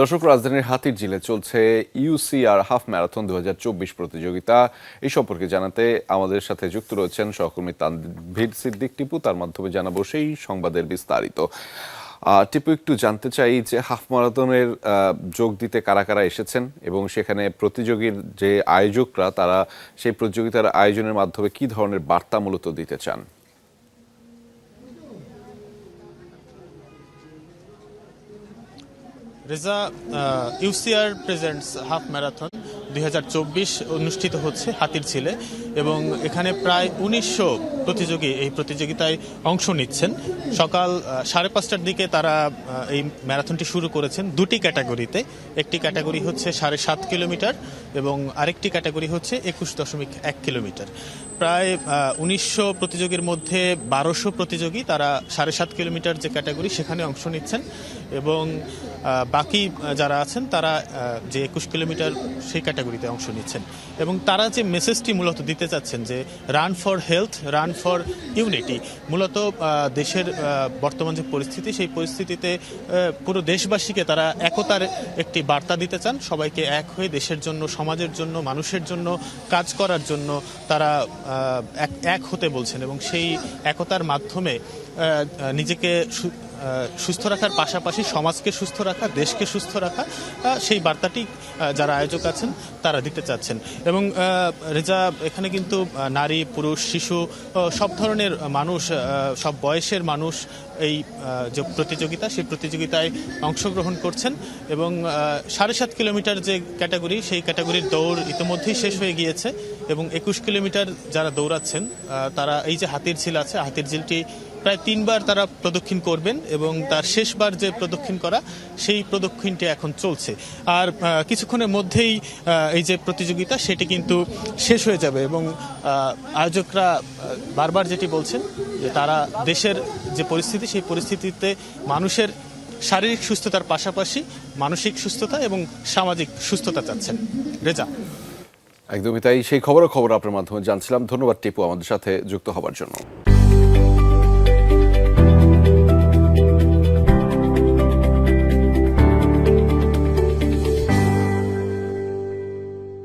দর্শক, রাজধানীর হাতির ঝিলে চলছে ইউসিআর হাফ ম্যারাথন দু হাজার চব্বিশ প্রতিযোগিতা। এই সম্পর্কে জানাতে আমাদের সাথে যুক্ত রয়েছেন সহকর্মী তানভীর সিদ্দিক টিপু। তার মাধ্যমে জানাব সেই সংবাদের বিস্তারিত। টিপু, একটু জানতে চাই যে হাফ ম্যারাথনের যোগ দিতে কারা কারা এসেছেন এবং সেখানে প্রতিযোগীর যে আয়োজকরা, তারা সেই প্রতিযোগিতার আয়োজনের মাধ্যমে কি ধরনের বার্তা মূলত দিতে চান? Reza UCR presents half marathon দুই হাজার চব্বিশ অনুষ্ঠিত হচ্ছে হাতির ছিলে এবং এখানে প্রায় উনিশশো প্রতিযোগী এই প্রতিযোগিতায় অংশ নিচ্ছেন। সকাল সাড়ে পাঁচটার দিকে তারা এই ম্যারাথনটি শুরু করেছেন দুটি ক্যাটাগরিতে। একটি ক্যাটাগরি হচ্ছে সাড়ে সাত কিলোমিটার এবং আরেকটি ক্যাটাগরি হচ্ছে একুশ দশমিক এক কিলোমিটার। প্রায় উনিশশো প্রতিযোগীর মধ্যে বারোশো প্রতিযোগী তারা সাড়ে সাত কিলোমিটার যে ক্যাটাগরি সেখানে অংশ নিচ্ছেন এবং বাকি যারা আছেন তারা যে একুশ কিলোমিটার সেই ক্যাটাগরিতে অংশ নিচ্ছেন। এবং তারা যে মেসেজটি মূলত দিতে চাচ্ছেন যে run for health run for unity মূলত দেশের বর্তমান যে পরিস্থিতি সেই পরিস্থিতিতে পুরো দেশবাসীকে তারা একতার একটি বার্তা দিতে চান। সবাইকে এক হয়ে দেশের জন্য, সমাজের জন্য, মানুষের জন্য, কাজ করার জন্য তারা এক হতে বলছেন এবং সেই একতার মাধ্যমে নিজেকে সুস্থ রাখার পাশাপাশি সমাজকে সুস্থ রাখা, দেশকে সুস্থ রাখা সেই বার্তাটি যারা আয়োজক আছেন, তারা দিতে চাচ্ছেন। এবং রেজা, এখানে কিন্তু নারী, পুরুষ, শিশু সব ধরনের মানুষ সব বয়সের মানুষ এই যে প্রতিযোগিতা, সেই প্রতিযোগিতায় অংশগ্রহণ করছেন। এবং সাড়ে সাত কিলোমিটার যে ক্যাটাগরি, সেই ক্যাটাগরির দৌড় ইতিমধ্যেই শেষ হয়ে গিয়েছে। এবং একুশ কিলোমিটার যারা দৌড়াচ্ছেন তারা এই যে হাতির ঝিল আছে, হাতির ঝিলটি প্রায় তিনবার তারা প্রদক্ষিণ করবেন এবং তার শেষবার যে প্রদক্ষিণ করা, সেই প্রদক্ষিণটি এখন চলছে। আর কিছুক্ষণের মধ্যেই এই যে প্রতিযোগিতা, সেটি কিন্তু শেষ হয়ে যাবে এবং আয়োজকরা বারবার যেটি বলছেন যে তারা দেশের যে পরিস্থিতি, সেই পরিস্থিতিতে মানুষের শারীরিক সুস্থতার পাশাপাশি মানসিক সুস্থতা এবং সামাজিক সুস্থতা চাচ্ছেন। রেজা। একদমই তাই। সেই খবরও খবর আপনার মাধ্যমে জানছিলাম। ধন্যবাদ টিপু আমাদের সাথে যুক্ত হবার জন্য।